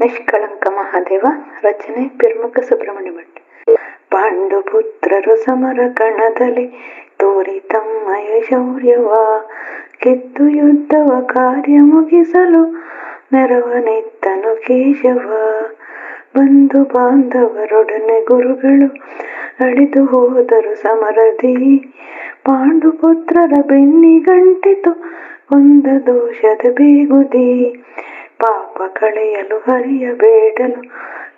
ನಿಷ್ಕಳಂಕ ಮಹಾದೇವ, ರಚನೆ ಪಿರ್ಮುಖ ಸುಬ್ರಹ್ಮಣ್ಯ ಭಟ್. ಪಾಂಡುಪುತ್ರರು ಸಮರ ಕಣದಲ್ಲಿ ತೋರಿ ತಮ್ಮ ಶೌರ್ಯವ ಗೆದ್ದು ಯುದ್ಧವ ಕಾರ್ಯ ಮುಗಿಸಲು ನೆರವನಿತ್ತನು ಕೇಶವ. ಬಂಧು ಬಾಂಧವರೊಡನೆ ಗುರುಗಳು ಅಳಿದು ಹೋದರು ಸಮರದಿ. ಪಾಂಡುಪುತ್ರರ ಬೆನ್ನಿ ಗಂಟಿತು ಒಂದ ದೋಷದ ಬೇಗುದಿ. ಪಾಪ ಕಳೆಯಲು ಹರಿಯಬೇಡಲು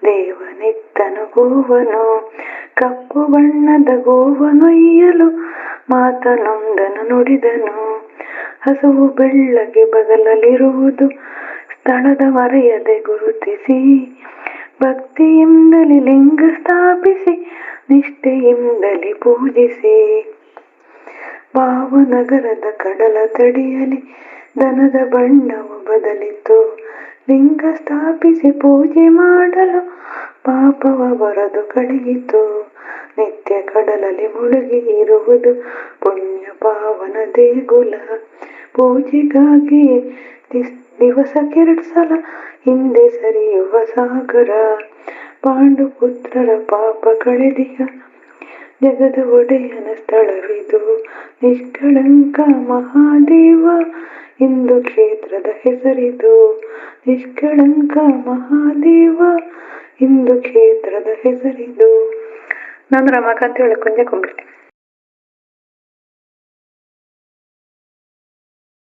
ದೇವನಿತ್ತನು ಗೋವನು. ಕಪ್ಪು ಬಣ್ಣದ ಗೋವನೊಯ್ಯಲು ಮಾತನೊಂದನು ನುಡಿದನು. ಹಸುವು ಬೆಳ್ಳಗೆ ಬದಲಲಿರುವುದು ಸ್ಥಳದ ಮರೆಯದೆ ಗುರುತಿಸಿ. ಭಕ್ತಿಯಿಂದಲೇ ಲಿಂಗ ಸ್ಥಾಪಿಸಿ, ನಿಷ್ಠೆಯಿಂದಲೇ ಪೂಜಿಸಿ. ಭಾವನಗರದ ಕಡಲ ತಡಿಯಲಿ, ದನದ ಬಣ್ಣವು ಬದಲಿತು. ಲಿಂಗ ಸ್ಥಾಪಿಸಿ ಪೂಜೆ ಮಾಡಲು ಪಾಪವ ಬರದು ಕಳೆಯಿತು. ನಿತ್ಯ ಕಡಲಲ್ಲಿ ಮುಳುಗಿ ಇರುವುದು ಪುಣ್ಯ ಪಾವನ ದೇಗುಲ ಪೂಜೆಗಾಗಿ ದಿವಸಕ್ಕೆರಡು ಸಲ ಹಿಂದೆ ಸರಿಯುವ ಸಾಗರ. ಪಾಂಡುಪುತ್ರರ ಪಾಪ ಕಳೆದಿಯ ಜಗದ ಒಡೆಯನ ಸ್ಥಳವಿದು. ನಿಷ್ಕಳಂಕ ಮಹಾದೇವ ಇಂದು ಕ್ಷೇತ್ರದ ಹೆಸರಿದು. ನಿಷ್ಕಳಂಕ ಮಹಾದೇವ ಇಂದು ಕ್ಷೇತ್ರದ ಹೆಸರಿದು. ನಾನು ರಮಾಕಾಂತ್ ಕುಂಜೆ ಕುಂಬ್ಳಿ